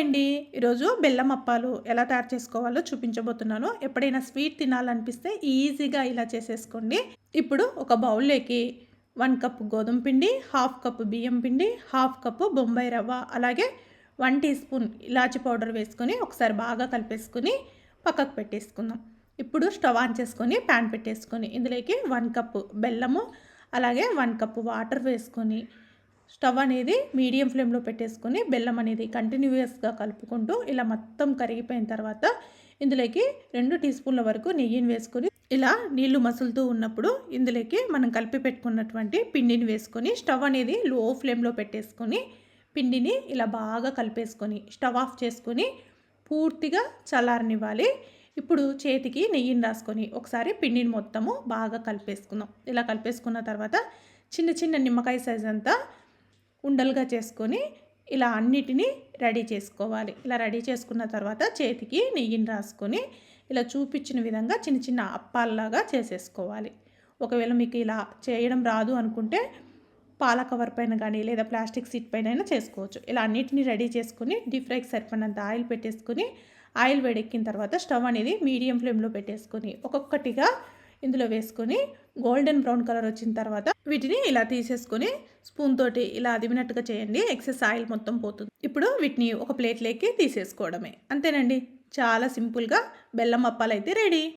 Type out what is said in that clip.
అండి. ఈరోజు బెల్లం అప్పాలు ఎలా తయారు చేసుకోవాలో చూపించబోతున్నాను. ఎప్పుడైనా స్వీట్ తినాలనిపిస్తే ఈజీగా ఇలా చేసేసుకోండి. ఇప్పుడు ఒక బౌల్లోకి వన్ కప్ గోధుమ పిండి హాఫ్ కప్ బియ్యం పిండి హాఫ్ కప్ బొంబాయి రవ్వ అలాగే వన్ టీ స్పూన్ ఇలాచి పౌడర్ వేసుకొని ఒకసారి బాగా కలిపేసుకొని పక్కకు పెట్టేసుకుందాం. ఇప్పుడు స్టవ్ ఆన్ చేసుకొని ప్యాన్ పెట్టేసుకొని ఇందులోకి వన్ కప్ బెల్లము అలాగే వన్ కప్ వాటర్ వేసుకొని స్టవ్ అనేది మీడియం ఫ్లేమ్లో పెట్టేసుకొని బెల్లం అనేది కంటిన్యూస్గా కలుపుకుంటూ ఇలా మొత్తం కరిగిపోయిన తర్వాత ఇందులోకి రెండు టీ స్పూన్ల వరకు నెయ్యిని వేసుకొని ఇలా నీళ్ళు మసులుతూ ఉన్నప్పుడు ఇందులోకి మనం కలిపి పెట్టుకున్నటువంటి పిండిని వేసుకొని స్టవ్ అనేది లో ఫ్లేమ్లో పెట్టేసుకొని పిండిని ఇలా బాగా కలిపేసుకొని స్టవ్ ఆఫ్ చేసుకొని పూర్తిగా చల్లారనివ్వాలి. ఇప్పుడు చేతికి నెయ్యిని రాసుకొని ఒకసారి పిండిని మొత్తము బాగా కలిపేసుకుందాం. ఇలా కలిపేసుకున్న తర్వాత చిన్న చిన్న నిమ్మకాయ సైజ్ అంతా ఉండలుగా చేసుకొని ఇలా అన్నిటినీ రెడీ చేసుకోవాలి. ఇలా రెడీ చేసుకున్న తర్వాత చేతికి నెయ్యిని రాసుకొని ఇలా చూపించిన విధంగా చిన్న చిన్న అప్పాల్లాగా చేసేసుకోవాలి. ఒకవేళ మీకు ఇలా చేయడం రాదు అనుకుంటే పాల కవర్ పైన కానీ లేదా ప్లాస్టిక్ సీట్ పైన అయినా చేసుకోవచ్చు. ఇలా అన్నిటినీ రెడీ చేసుకుని డీప్ ఫ్రైకి సరిపడినంత ఆయిల్ పెట్టేసుకుని ఆయిల్ వేడెక్కిన తర్వాత స్టవ్ అనేది మీడియం ఫ్లేమ్లో పెట్టేసుకొని ఒక్కొక్కటిగా ఇందులో వేసుకొని గోల్డెన్ బ్రౌన్ కలర్ వచ్చిన తర్వాత వీటిని ఇలా తీసేసుకొని స్పూన్ తోటి ఇలా అదిమినట్టుగా చేయండి. ఎక్సెస్ ఆయిల్ మొత్తం పోతుంది. ఇప్పుడు వీటిని ఒక ప్లేట్లోకి తీసేసుకోవడమే. అంతేనండి? చాలా సింపుల్గా బెల్లం అప్పాలు అయితే రెడీ.